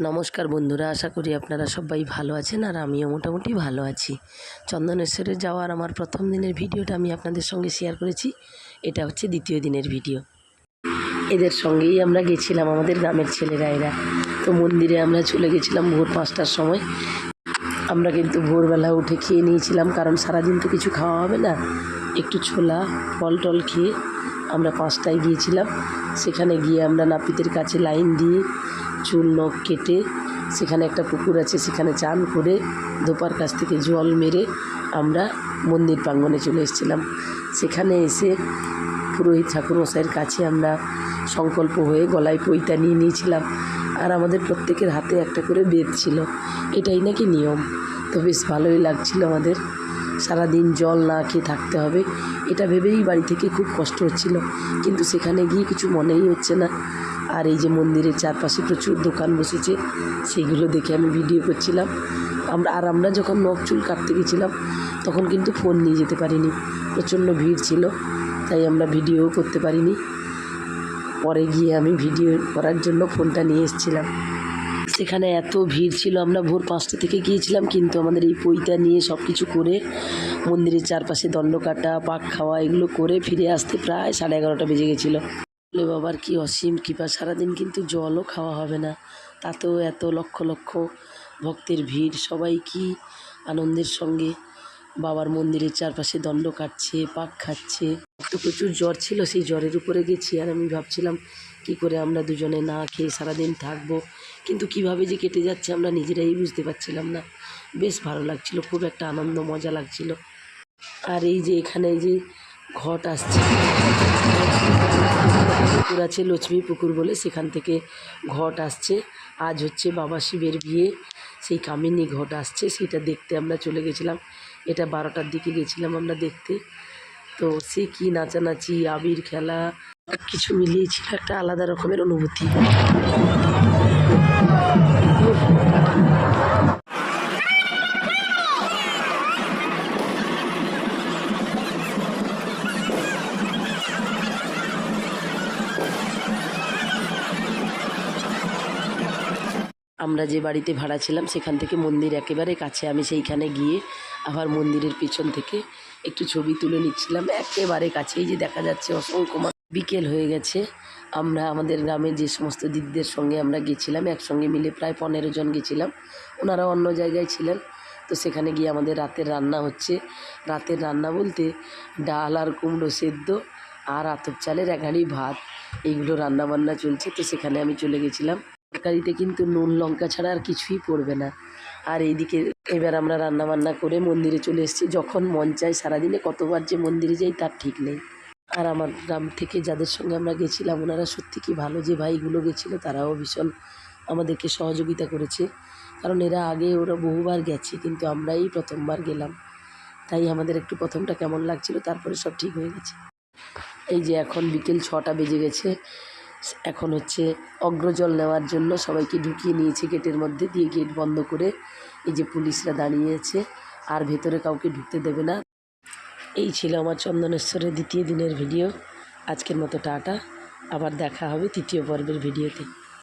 নমস্কার বন্ধুরা, আশা করি আপনারা সবাই ভালো আছেন আর আমিও মোটামুটি ভালো আছি। চন্দনেশ্বরে যাওয়ার আমার প্রথম দিনের ভিডিওটা আমি আপনাদের সঙ্গে শেয়ার করেছি। এটা হচ্ছে দ্বিতীয় দিনের ভিডিও। এদের সঙ্গেই আমরা গেছিলাম, আমাদের গ্রামের ছেলেরা এরা। তো মন্দিরে আমরা চলে গেছিলাম ভোর পাঁচটার সময়। আমরা কিন্তু ভোরবেলা উঠে খেয়ে নিয়েছিলাম, কারণ সারাদিন তো কিছু খাওয়া হবে না। একটু ছোলা ফল টল খেয়ে আমরা পাঁচটায় গিয়েছিলাম। সেখানে গিয়ে আমরা নাপিতের কাছে লাইন দিয়ে চুল নখ কেটে সেখানে একটা পুকুর আছে, সেখানে চান করে দোপার কাছ থেকে জল মেরে আমরা মন্দির প্রাঙ্গণে চলে এসেছিলাম। সেখানে এসে পুরোহিত ঠাকুরমশাইয়ের কাছে আমরা সংকল্প হয়ে গলায় পৈতা নিয়ে নিয়েছিলাম। আর আমাদের প্রত্যেকের হাতে একটা করে বেদ ছিল। এটাই নাকি নিয়ম। তো বেশ ভালোই লাগছিল আমাদের। সারাদিন জল না খেয়ে থাকতে হবে। এটা ভেবেই বাড়ি থেকে খুব কষ্ট হচ্ছিল। কিন্তু সেখানে গিয়ে কিছু মনেই হচ্ছে না। আর এই যে মন্দিরের চারপাশে প্রচুর দোকান বসেছে সেগুলো দেখে আমি ভিডিও করছিলাম। আমরা, আর আমরা যখন নখ চুল কাটতে গেছিলাম, তখন কিন্তু ফোন নিয়ে যেতে পারিনি। প্রচণ্ড ভিড় ছিল, তাই আমরা ভিডিও করতে পারিনি। পরে গিয়ে আমি ভিডিও করার জন্য ফোনটা নিয়ে এসেছিলাম। সেখানে এত ভিড় ছিল, আমরা ভোর পাঁচটা থেকে গিয়েছিলাম, কিন্তু আমাদের এই পইটা নিয়ে সব কিছু করে মন্দিরের চারপাশে দণ্ড কাটা পাক খাওয়া, এগুলো করে ফিরে আসতে প্রায় সাড়ে এগারোটা বেজে গেছিল। বলে, বাবার কি অসীম কৃপা, সারাদিন কিন্তু জলও খাওয়া হবে না। তাতেও এত লক্ষ লক্ষ ভক্তের ভিড়, সবাই কি আনন্দের সঙ্গে বাবার মন্দিরের চারপাশে দণ্ড কাটছে, পাক খাচ্ছে? তো প্রচুর জ্বর ছিল, সেই জ্বরের উপরে গেছি, আর আমি ভাবছিলাম কি করে আমরা দুজনে না খেয়ে সারাদিন থাকব? কিন্তু কীভাবে যে কেটে যাচ্ছে আমরা নিজেরাই বুঝতে পারছিলাম না। বেশ ভালো লাগছিল, খুব একটা আনন্দ, মজা লাগছিল। আর এই যে এখানে যে ঘট আসছে, পুকুর আছে লক্ষ্মী পুকুর বলে সেখান থেকে ঘট আসছে। আজ হচ্ছে বাবা শিবের বিয়ে, সেই কামিনী ঘট আসছে, সেটা দেখতে আমরা চলে গেছিলাম। এটা বারোটার দিকে গেছিলাম আমরা দেখতে। তো সে কী নাচানাচি, আবির খেলা কিছু মিলিয়ে ছিল একটা আলাদা রকমের অনুভূতি। আমরা যে বাড়িতে ভাড়া ছিলাম, সেখান থেকে মন্দির একেবারে কাছে। আমি সেইখানে গিয়ে আবার মন্দিরের পিছন থেকে একটু ছবি তুলে নিচ্ছিলাম। একেবারে কাছেই যে দেখা যাচ্ছে অসংখ্য। বিকেল হয়ে গেছে। আমরা আমাদের গ্রামের যে সমস্ত দিদিদের সঙ্গে আমরা গেছিলাম, একসঙ্গে মিলে প্রায় পনেরো জন গেছিলাম। ওনারা অন্য জায়গায় ছিলেন। তো সেখানে গিয়ে আমাদের রাতের রান্না হচ্ছে। রাতের রান্না বলতে ডাল আর কুমড়ো সেদ্ধ আর আতপ চালের এক হাঁড়ি ভাত, এইগুলো রান্না বান্না চলছে। তো সেখানে আমি চলে গেছিলাম। তরকারিতে কিন্তু নুন, লঙ্কা ছাড়া আর কিছুই পড়বে না। আর এইদিকে এবার আমরা রান্না বান্না করে মন্দিরে চলে এসেছি। যখন মন চায় সারাদিনে কতবার যে মন্দিরে যাই তার ঠিক নেই। আর আমার গ্রাম থেকে যাদের সঙ্গে আমরা গেছিলাম, ওনারা সত্যি কি ভালো যে ভাইগুলো গেছিল, তারাও ভীষণ আমাদেরকে সহযোগিতা করেছে। কারণ এরা আগে ওরা বহুবার গেছে, কিন্তু আমরাই প্রথমবার গেলাম। তাই আমাদের একটু প্রথমটা কেমন লাগছিল, তারপরে সব ঠিক হয়ে গেছে। এই যে এখন বিকেল ছটা বেজে গেছে, এখন হচ্ছে অগ্রজল নেওয়ার জন্য সবাইকে ঢুকিয়ে নিয়েছে গেটের মধ্যে দিয়ে গেট বন্ধ করে। এই যে পুলিশরা দাঁড়িয়ে আছে আর ভেতরে কাউকে ঢুকতে দেবে না। এই ছিল আমার চন্দনেশ্বরের দ্বিতীয় দিনের ভিডিও। আজকের মতো টাটা। আবার দেখা হবে তৃতীয় পর্বের ভিডিওতে।